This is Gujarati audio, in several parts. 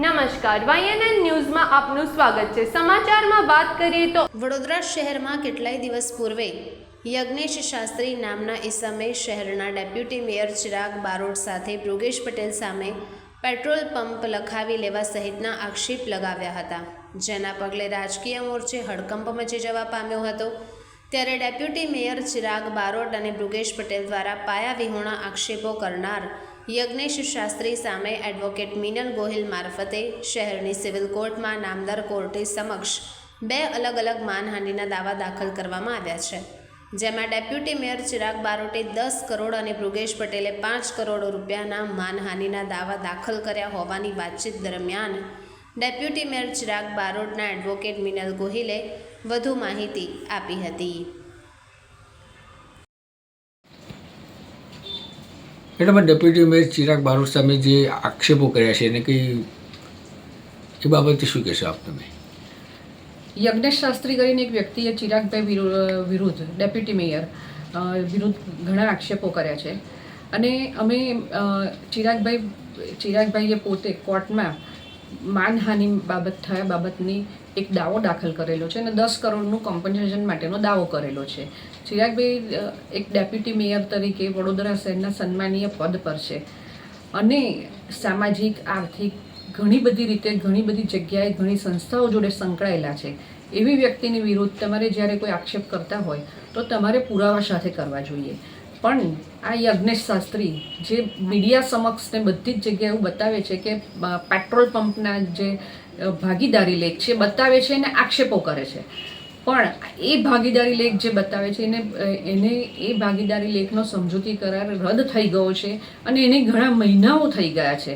નમસ્કાર વાયએનએન ન્યૂઝમાં આપનું સ્વાગત છે. સમાચારમાં વાત કરીએ તો વડોદરા શહેરમાં કેટલાય દિવસ પૂર્વે યજ્ઞેશ શાસ્ત્રી નામના ઇસમે શહેરના ડેપ્યુટી મેયર ચિરાગ બારોટ સાથે ભૃગેશ પટેલ સામે પેટ્રોલ પંપ લખાવી લેવા સહિતના આક્ષેપ લગાવ્યા હતા. જેના પગલે રાજકીય મોરચે હડકંપ મચી જવા પામ્યો હતો. ત્યારે ડેપ્યુટી મેયર ચિરાગ બારોટ અને ભૃગેશ પટેલ દ્વારા પાયાવિહોણા આક્ષેપો કરનાર યજ્ઞેશ શાસ્ત્રી સામે એડવોકેટ મિનલ ગોહિલ મારફતે શહેરની સિવિલ કોર્ટમાં નામદાર કોર્ટે સમક્ષ બે અલગ અલગ માનહાનિના દાવા દાખલ કરવામાં આવ્યા છે, જેમાં ડેપ્યુટી મેયર ચિરાગ બારોટે દસ કરોડ અને ભૃગેશ પટેલે પાંચ કરોડ રૂપિયાના માનહાનિના દાવા દાખલ કર્યા હોવાની વાતચીત દરમિયાન ડેપ્યુટી મેયર ચિરાગ બારોટના એડવોકેટ મિનલ ગોહિલે વધુ માહિતી આપી હતી. Madam deputy mayor Chirag Barot સામે જે આક્ષેપો કર્યા છે, એને કંઈ એ બાબતે શું કહેશો આપ તમે? યજ્ઞેશ શાસ્ત્રી કરીને એક વ્યક્તિએ ચિરાગભાઈ વિરુ- વિરુદ્ધ, ડેપ્યુટી મેયર વિરુદ્ધ ઘણા આક્ષેપો કર્યા છે. અને અમે ચિરાગભાઈ, ચિરાગભાઈએ પોતે કોર્ટમાં માનહાનિ બાબત થયા બાબતની એક દાવો દાખલ કરેલો છે અને દસ કરોડનું કોમ્પન્સેશન માટેનો દાવો કરેલો છે. ચિરાગભાઈ એક ડેપ્યુટી મેયર તરીકે વડોદરા શહેરના સન્માનીય પદ પર છે. અને સામાજિક, આર્થિક ઘણી બધી રીતે ઘણી બધી જગ્યાએ ઘણી સંસ્થાઓ જોડે સંકળાયેલા છે. એવી વ્યક્તિની વિરુદ્ધ તમારે જ્યારે કોઈ આક્ષેપ કરતા હોય તો તમારે પુરાવા સાથે કરવા જોઈએ. પણ આ યજ્ઞેશ શાસ્ત્રી જે મીડિયા સમક્ષ ને બધી જ જગ્યાએ એવું બતાવે છે કે પેટ્રોલ પંપના જે ભાગીદારી લેખ છે બતાવે છે અને આક્ષેપો કરે છે. પણ એ ભાગીદારી લેખ જે બતાવે છે એને એને એ ભાગીદારી લેખનો સમજૂતી કરાર રદ થઈ ગયો છે અને એને ઘણા મહિનાઓ થઈ ગયા છે.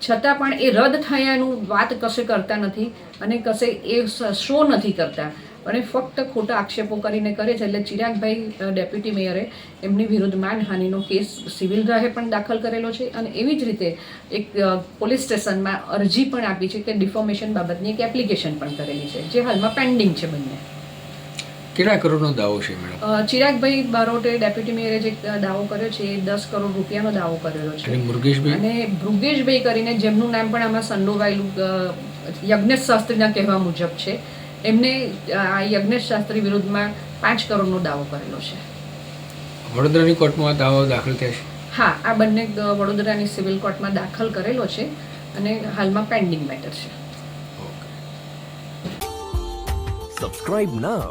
છતાં પણ એ રદ થયાનું વાત કશે કરતા નથી અને કશે એ શો નથી કરતા. અને ફક્ત ખોટા આક્ષેપો કરીને કરે છે એટલે ચિરાગભાઈ ડેપ્યુટી મેયરે એમની વિરુદ્ધ માનહાનિનો કેસ સિવિલ રાહે પણ દાખલ કરેલો છે અને એવી જ રીતે એક પોલીસ સ્ટેશનમાં અરજી પણ આપી છે કે ડિફોર્મેશન બાબતની એક એપ્લિકેશન પણ કરેલી છે, જે હાલમાં પેન્ડિંગ છે બંને. કેટલા કરોડનો દાવો છે મેડમ? ચિરાગભાઈ બારોટે ડેપ્યુટી મેયરે જે દાવો કર્યો છે એ દસ કરોડ રૂપિયાનો દાવો કરેલો છે. અને મુરગેશભાઈ અને મૃગેશભાઈ કરીને જેમનું નામ પણ આમાં સંડોવાયેલું યજ્ઞેશ શાસ્ત્રીના કહેવા મુજબ છે એમને આ યજ્ઞેશ શાસ્ત્રી વિરુદ્ધમાં પાંચ કરોડનો દાવો કરેલો છે. વડોદરાની કોર્ટમાં દાવો દાખલ થયા છે? હા આ બંને વડોદરાની સિવિલ કોર્ટમાં દાખલ કરેલો છે અને હાલમાં પેન્ડિંગ મેટર છે. Subscribe now